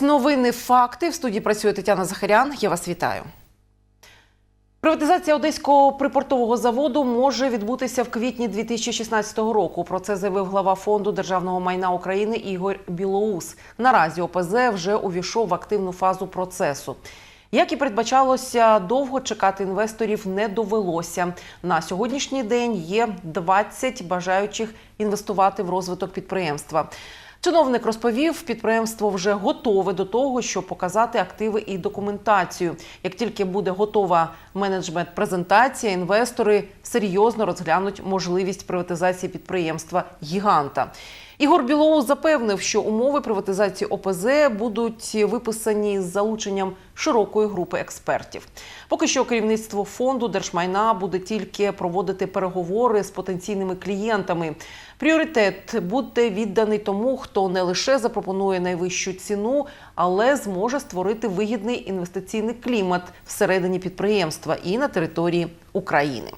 Дивитесь новини факти. В студії працює Тетяна Захарян. Я вас вітаю. Приватизація одеського припортового заводу може відбутися в квітні 2016 року. Про це заявив глава фонду державного майна України Ігор Білоус. Наразі ОПЗ вже увійшов в активну фазу процесу. Як і передбачалося, довго чекати інвесторів не довелося. На сьогоднішній день є 20 бажаючих інвестувати в розвиток підприємства. Чиновник розповів, підприємство вже готове до того, щоб показати активи і документацію. Як тільки буде готова менеджмент-презентація, інвестори серйозно розглянуть можливість приватизації підприємства гіганта. Ігор Білоус запевнив, що умови приватизації ОПЗ будуть виписані з залученням широкої групи експертів. Поки що керівництво фонду держмайна буде тільки проводити переговори з потенційними клієнтами. Пріоритет буде відданий тому, хто не лише запропонує найвищу ціну, але зможе створити вигідний інвестиційний клімат всередині підприємства і на території України.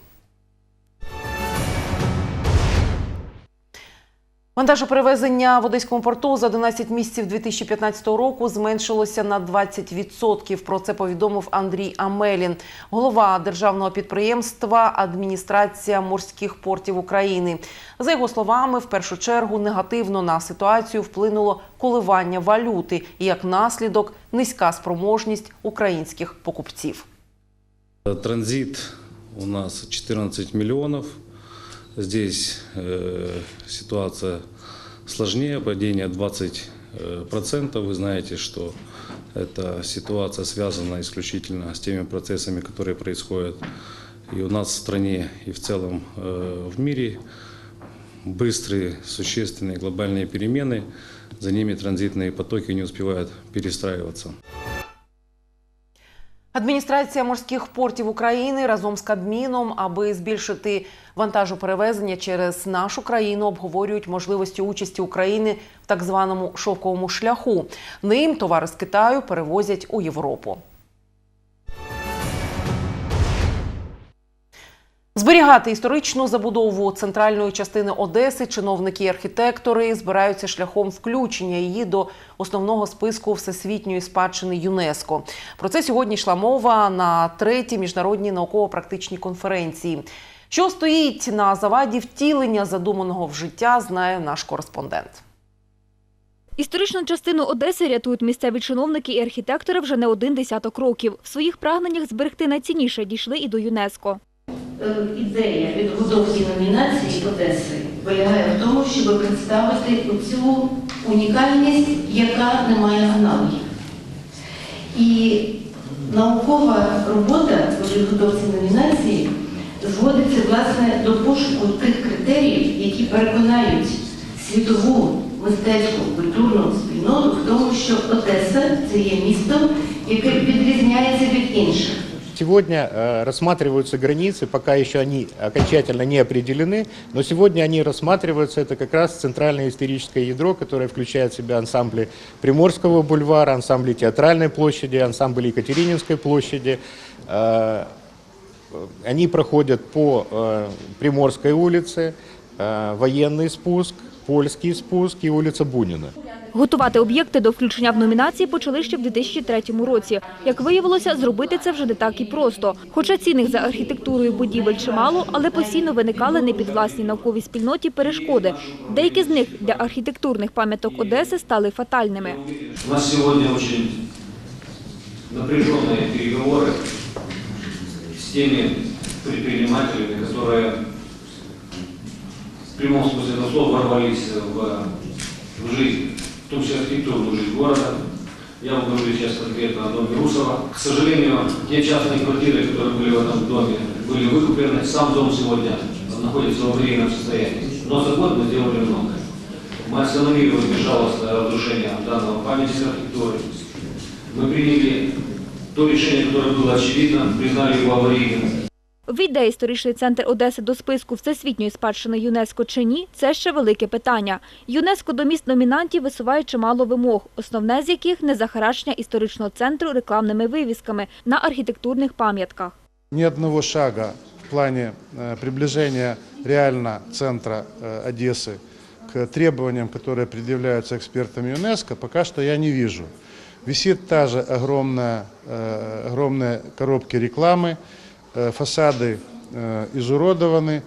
Вантажоперевезення в Одеському порту за 11 місяців 2015 року зменшилося на 20%. Про це повідомив Андрій Амелін, голова державного підприємства Адміністрація морських портів України. За його словами, в першу чергу негативно на ситуацію вплинуло коливання валюти і як наслідок низька спроможність українських покупців. Транзит у нас 14 миллионов. Здесь э, ситуация сложнее, падение 20%. Вы знаете, что эта ситуация связана исключительно с теми процессами, которые происходят и у нас в стране, и в целом э, в мире. Быстрые, существенные глобальные перемены, за ними транзитные потоки не успевают перестраиваться. Адміністрація морських портів України разом з Кабміном, аби збільшити вантажоперевезення через нашу країну, обговорюють можливості участі України в так званому шовковому шляху. Ним товари з Китаю перевозять у Європу. Зберігати історичну забудову центральної частини Одеси чиновники і архітектори збираються шляхом включення її до основного списку всесвітньої спадщини ЮНЕСКО. Про це сьогодні йшла мова на третій міжнародній науково-практичній конференції. Що стоїть на заваді втілення задуманого в життя, знає наш кореспондент. Історичну частину Одеси рятують місцеві чиновники і архітектори вже не один десяток років. В своїх прагненнях зберегти найцінніше дійшли і до ЮНЕСКо. Е, Ідея підготовки номінації Одеси полягає в тому, щоб представити цю унікальність, яка не має аналогів. І наукова робота по підготовці номінації зводиться власне до пошуку тих критеріїв, які переконають світову мистецьку культурну спільноту в тому, що Одеса це є містом, яке відрізняється від інших. Сегодня э, рассматриваются границы, пока еще они окончательно не определены, но сегодня они рассматриваются, это как раз центральное историческое ядро, которое включает в себя ансамбли Приморского бульвара, ансамбли Театральной площади, ансамбль Екатерининской площади. Э, Они проходят по э, Приморской улице, э, военный спуск, польский спуск и улица Бунина. Готувати об'єкти до включення в номінації почали ще в 2003 році. Як виявилося, зробити це вже не так і просто. Хоча цінних за архітектурою будівель чимало, але постійно виникали непідвласні науковій спільноті перешкоди. Деякі з них для архітектурних пам'яток Одеси стали фатальними. У нас сегодня очень напряженные переговоры с теми предпринимателями, которые в прямом смысле этого слова ворвались в, в жизнь, в том числе архитектурную жизнь города. Я вам говорю сейчас конкретно о доме Русова. К сожалению, те частные квартиры, которые были в этом доме, были выкуплены. Сам дом сегодня находится в аварийном состоянии. Но за год мы сделали много. Мы остановили безжалостное разрушение данного памятника архитектуры. Мы приняли то решение, которое было очевидно, признали его аварийным. Війде історичний центр Одеси до списку всесвітньої спадщини ЮНЕСКО чи ні – це ще велике питання. ЮНЕСКО до міст номінантів висуває чимало вимог, основне з яких – незахаращення історичного центру рекламними вивісками на архітектурних пам'ятках. ни одного шага в плане э, приближения реально центра э, Одессы к требованиям, которые предъявляются экспертами ЮНЕСКО, пока что я не вижу. Висит та же огромная, э, огромные коробки рекламы, э, фасады э, изуродованы,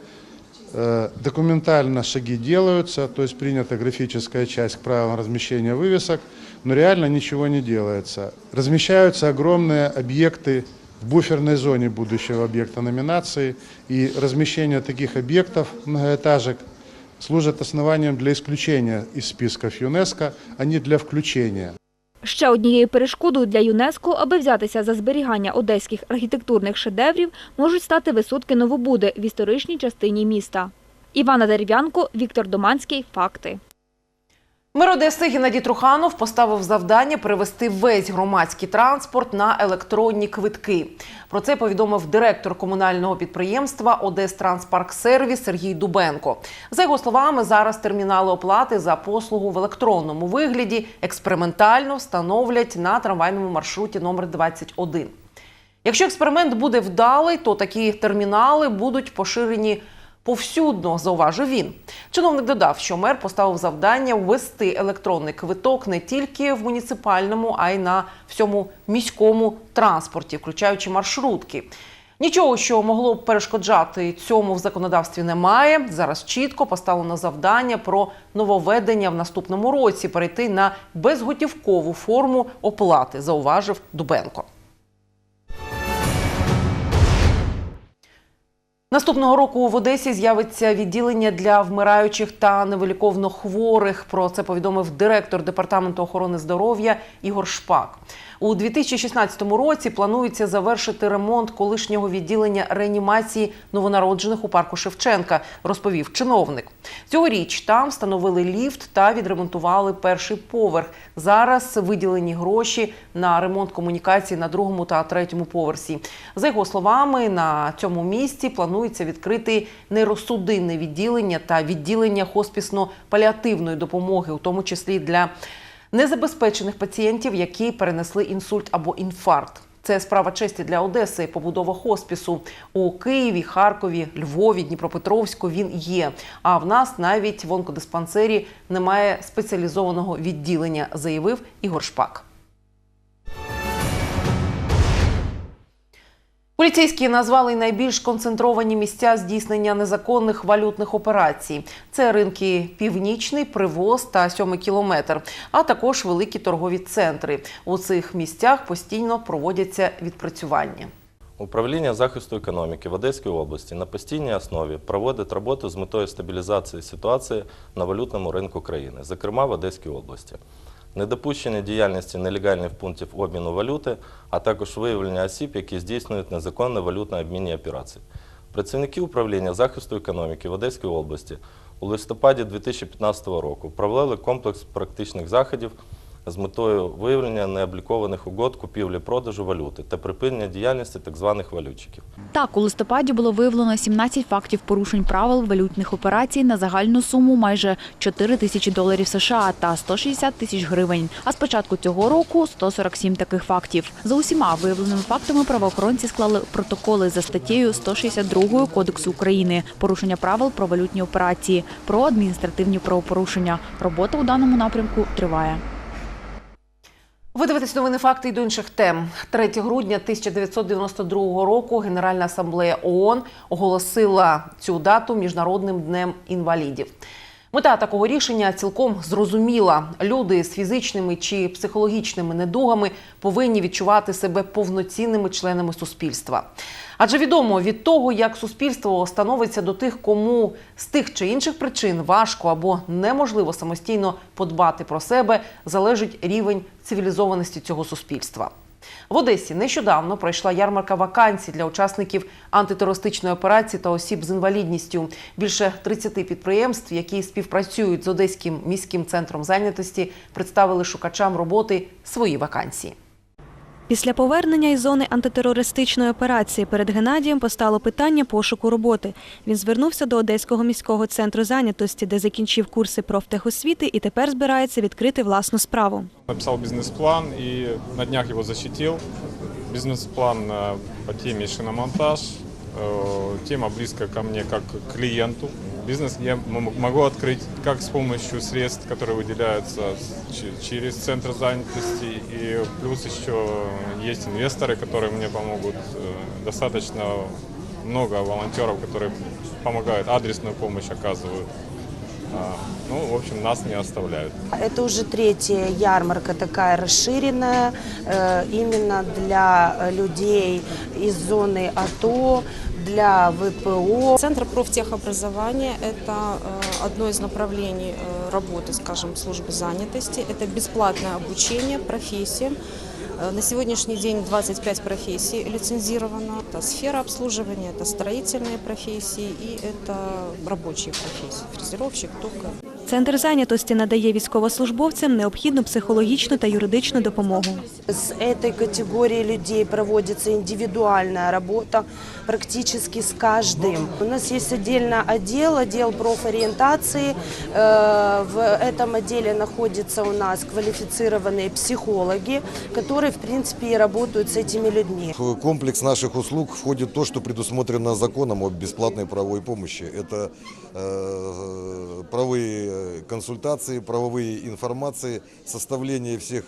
Э, Документально шаги делаются, то есть принята графическая часть к правилам размещения вывесок, но реально ничего не делается. Размещаются огромные объекты в буферной зоне будущего объекта номинации, и размещение таких объектов, многоэтажек, служит основанием для исключения из списков ЮНЕСКО, а не для включения. Ще однією перешкодою для ЮНЕСКО, аби взятися за зберігання одеських архітектурних шедеврів, можуть стати висотки Новобуди в історичній частині міста. Івана Дерев'янко, Віктор Доманський. Факти. Мер Одеси Геннадій Труханов поставив завдання перевести весь громадський транспорт на електронні квитки. Про це повідомив директор комунального підприємства Одестранспарксервіс Сергій Дубенко. За його словами, зараз термінали оплати за послугу в електронному вигляді експериментально встановлять на трамвайному маршруті номер 21. Якщо експеримент буде вдалий, то такі термінали будуть поширені повсюдно, зауважив він. Чиновник додав, що мер поставив завдання ввести електронний квиток не тільки в муніципальному, а й на всьому міському транспорті, включаючи маршрутки. Нічого, що могло б перешкоджати цьому в законодавстві, немає. Зараз чітко поставлено завдання про нововведення в наступному році перейти на безготівкову форму оплати, зауважив Дубенко. Наступного року в Одесі з'явиться відділення для вмираючих та невиліковно хворих. Про це повідомив директор департаменту охорони здоров'я Ігор Шпак. У 2016 році планується завершити ремонт колишнього відділення реанімації новонароджених у парку Шевченка, розповів чиновник. Цьогоріч там встановили ліфт та відремонтували перший поверх. Зараз виділені гроші на ремонт комунікацій на другому та третьому поверсі. За його словами, на цьому місці планується відкрити нейросудинне відділення та відділення хоспісно-паліативної допомоги, у тому числі для незабезпечених пацієнтів, які перенесли інсульт або інфаркт. Це справа честі для Одеси. Побудова хоспісу у Києві, Харкові, Львові, Дніпропетровську. Він є. А в нас навіть в онкодиспансері немає спеціалізованого відділення, заявив Ігор Шпак. Поліцейські назвали найбільш концентровані місця здійснення незаконних валютних операцій. Це ринки Північний, Привоз та Сьомий кілометр, а також великі торгові центри. У цих місцях постійно проводяться відпрацювання. Управління захисту економіки в Одеській області на постійній основі проводить роботу з метою стабілізації ситуації на валютному ринку країни, зокрема в Одеській області. Недопущення діяльності нелегальних пунктів обміну валюти, а також виявлення осіб, які здійснюють незаконні валютно-обмінні операції. Працівники управління захисту економіки в Одеській області у листопаді 2015 року провели комплекс практичних заходів з метою виявлення необлікованих угод купівлі-продажу валюти та припинення діяльності так званих валютчиків. Так, у листопаді було виявлено 17 фактів порушень правил валютних операцій на загальну суму майже 4 тисячі доларів США та 160 тисяч гривень. А з початку цього року 147 таких фактів. За усіма виявленими фактами правоохоронці склали протоколи за статтею 162 Кодексу України порушення правил про валютні операції, про адміністративні правопорушення. Робота у даному напрямку триває. Ви дивитесь новини факти і до інших тем. 3 грудня 1992 року Генеральна асамблея ООН оголосила цю дату міжнародним днем інвалідів. Мета такого рішення цілком зрозуміла. Люди з фізичними чи психологічними недугами повинні відчувати себе повноцінними членами суспільства. Адже відомо від того, як суспільство становиться до тих, кому з тих чи інших причин важко або неможливо самостійно подбати про себе, залежить рівень цивілізованості цього суспільства. В Одесі нещодавно пройшла ярмарка вакансій для учасників антитерористичної операції та осіб з інвалідністю. Більше 30 підприємств, які співпрацюють з Одеським міським центром зайнятості, представили шукачам роботи свої вакансії. Після повернення із зони антитерористичної операції перед Геннадієм постало питання пошуку роботи. Він звернувся до Одеського міського центру зайнятості, де закінчив курси профтехосвіти і тепер збирається відкрити власну справу. Написав бізнес-план і на днях його защитив. Бізнес-план э, по темі шиномонтаж. э, тема близкая ко мне как к клиенту. Бизнес я м- могу открыть как с помощью средств, которые выделяются с- че- через центр занятости, и плюс еще есть инвесторы, которые мне помогут. Э, Достаточно много волонтеров, которые помогают, адресную помощь оказывают. А, Ну, в общем, нас не оставляют. Это уже третья ярмарка такая расширенная, э, именно для э, людей из зоны АТО, для ВПО. Центр профтехобразования – это э, одно из направлений э, работы, скажем, службы занятости. Это бесплатное обучение профессиям. Э, На сегодняшний день 25 профессий лицензировано. Это сфера обслуживания, это строительные профессии и это рабочие профессии. Фрезеровщик, токарь. Центр зайнятості надає військовослужбовцям необхідну психологічну та юридичну допомогу. С этой категорией людей проводится индивидуальная работа практически с каждым. У нас есть отдельно отдел, отдел профориентации. Э, В этом отделе находятся у нас квалифицированные психологи, которые, в принципе, и работают с этими людьми. В комплекс наших услуг входит то, что предусмотрено законом о бесплатной правовой помощи. Это э, правовые консультации, правовые информации, составление всех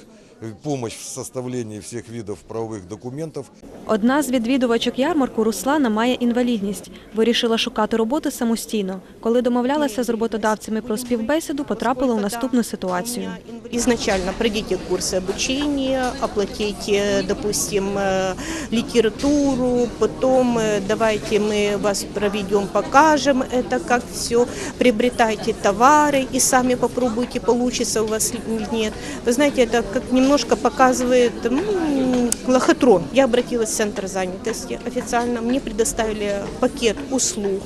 помощь в составлении всех видов правовых документов. Одна з відвідувачок ярмарку Руслана має інвалідність. Вирішила шукати роботу самостійно. Коли домовлялася з роботодавцями про співбесіду, потрапила у наступну ситуацію. Изначально пройдите курсы обучения, оплатите, допустим, э, литературу, потом э, давайте мы вас проведем, покажем это, как все, приобретайте товары и сами попробуйте, получится у вас или нет. Вы знаете, это как немножко показывает м, лохотрон. Я обратилась в Центр занятости официально, мне предоставили пакет услуг,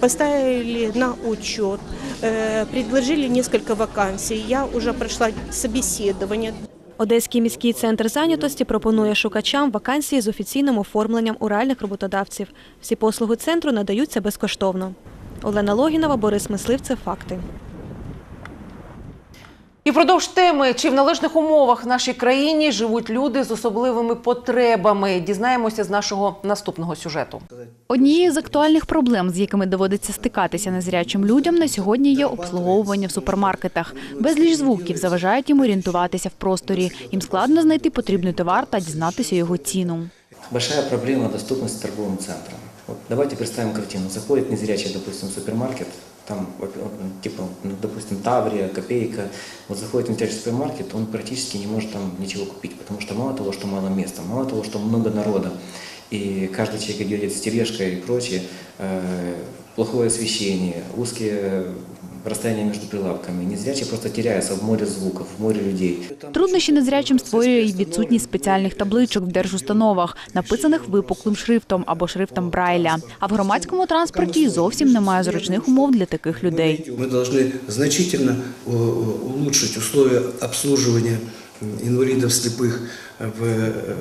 поставили на учет, э, предложили несколько вакансий. Я уже прошла собеседование. Одеський міський центр зайнятості пропонує шукачам вакансії з офіційним оформленням у реальних роботодавців. Всі послуги центру надаються безкоштовно. Олена Логінова, Борис Мисливцев. Факти. І впродовж теми, чи в належних умовах в нашій країні живуть люди з особливими потребами, дізнаємося з нашого наступного сюжету. Однією з актуальних проблем, з якими доводиться стикатися незрячим людям, на сьогодні є обслуговування в супермаркетах. Безліч звуків заважають їм орієнтуватися в просторі. Їм складно знайти потрібний товар та дізнатися його ціну. Большая проблема доступности торговым центрам. Вот давайте представим картину. Заходит незрячий, допустим, в супермаркет, там, вот, типа, ну, допустим, Таврия, Копейка. Вот заходит в супермаркет, он практически не может там ничего купить, потому что мало того, что мало места, мало того, что много народа, и каждый человек идет с тележкой и прочее, э, плохое освещение, узкие расстояния между прилавками. Незрячий просто теряется в море звуков, в море людей. Труднощі незрячим створює й відсутність спеціальних табличок в держустановах, написаних випуклим шрифтом або шрифтом Брайля. А в громадському транспорті й зовсім немає зручних умов для таких людей. Мы должны значительно э, улучшить условия обслуживания м, инвалидов слепых в э,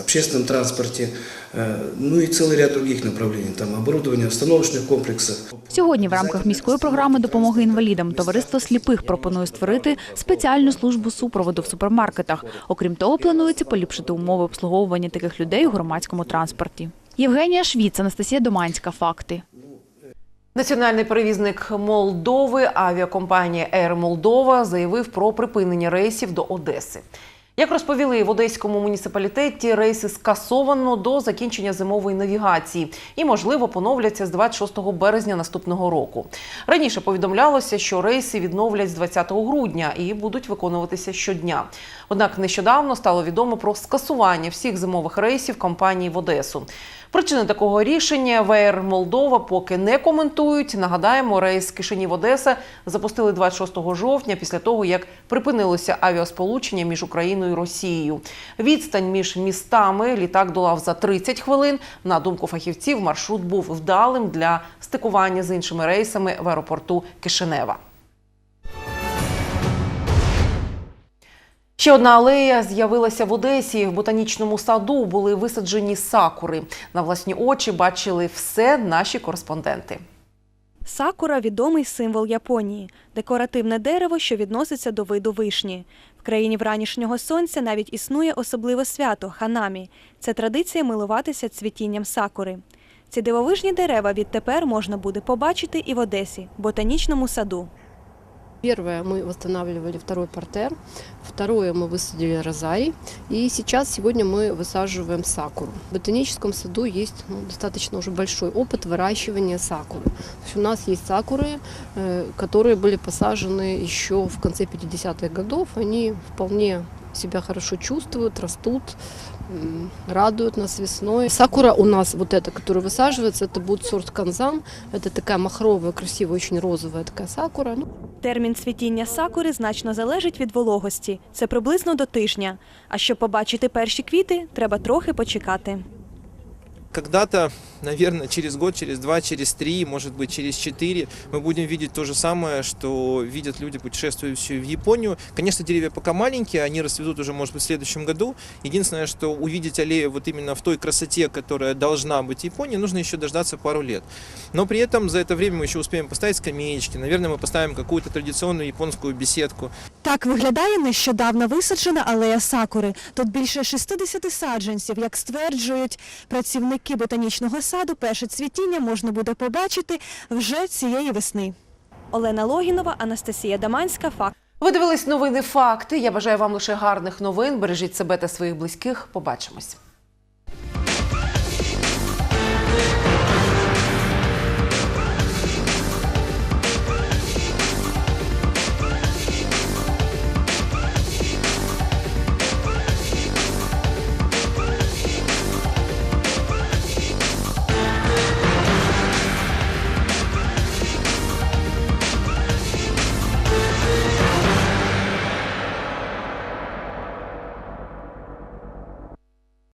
общественном транспорте, э, ну и целый ряд других направлений, там оборудование остановочных комплексов. Сьогодні в рамках міської програми допомоги інвалідам товариство сліпих пропонує створити спеціальну службу супроводу в супермаркетах. Окрім того, планується поліпшити умови обслуговування таких людей у громадському транспорті. Євгенія Швіц, Анастасія Доманська. Факти. Національний перевізник Молдови авіакомпанія Air Молдова заявив про припинення рейсів до Одеси. Як розповіли в одеському муніципалітеті, рейси скасовано до закінчення зимової навігації і, можливо, поновляться з 26 березня наступного року. Раніше повідомлялося, що рейси відновлять з 20 грудня і будуть виконуватися щодня. Однак нещодавно стало відомо про скасування всіх зимових рейсів компанії в Одесу. Причини такого рішення ВР Молдова поки не коментують. Нагадаємо, рейс Кишинів Одеса запустили 26 жовтня після того, як припинилося авіасполучення між Україною і Росією. Відстань між містами літак долав за 30 хвилин. На думку фахівців, маршрут був вдалим для стикування з іншими рейсами в аеропорту Кишинева. Ще одна алея з'явилася в Одесі. В ботанічному саду були висаджені сакури. На власні очі бачили все наші кореспонденти. Сакура відомий символ Японії декоративне дерево, що відноситься до виду вишні. В країні вранішнього сонця навіть існує особливе свято ханамі. Це традиція милуватися цвітінням сакури. Ці дивовижні дерева відтепер можна буде побачити і в Одесі, ботанічному саду. Первое мы восстанавливали второй портер, второе мы высадили розарий, и сейчас сегодня мы высаживаем сакуру. В ботаническом саду есть ну, достаточно уже большой опыт выращивания сакуры. То есть у нас есть сакуры, э, которые были посажены еще в конце 50-х годов. Они вполне себя хорошо чувствуют, растут, м, радуют нас весной. Сакура у нас, вот эта, которая высаживается, это будет сорт канзам. Это такая махровая, красивая, очень розовая такая сакура. Ну, Термін цвітіння сакури значно залежить від вологості. Це приблизно до тижня. А щоб побачити перші квіти, треба трохи почекати. Когда-то, наверное, через год, через два, через три, может быть, через четыре мы будем видеть то же самое, что видят люди, путешествующие в Японию. Конечно, деревья пока маленькие, они расцветут уже, может быть, в следующем году. Единственное, что увидеть аллею вот именно в той красоте, которая должна быть в Японии, нужно еще дождаться пару лет. Но при этом за это время мы еще успеем поставить скамеечки, наверное, мы поставим какую-то традиционную японскую беседку. Так виглядає нещодавно висаджена алея сакури. Тут більше 60 саджанців. Як стверджують працівники ботанічного саду, перше цвітіння можна буде побачити вже цієї весни. Олена Логінова, Анастасія Даманська. Факт. Ви дивились новини факти. Я бажаю вам лише гарних новин. Бережіть себе та своїх близьких. Побачимось.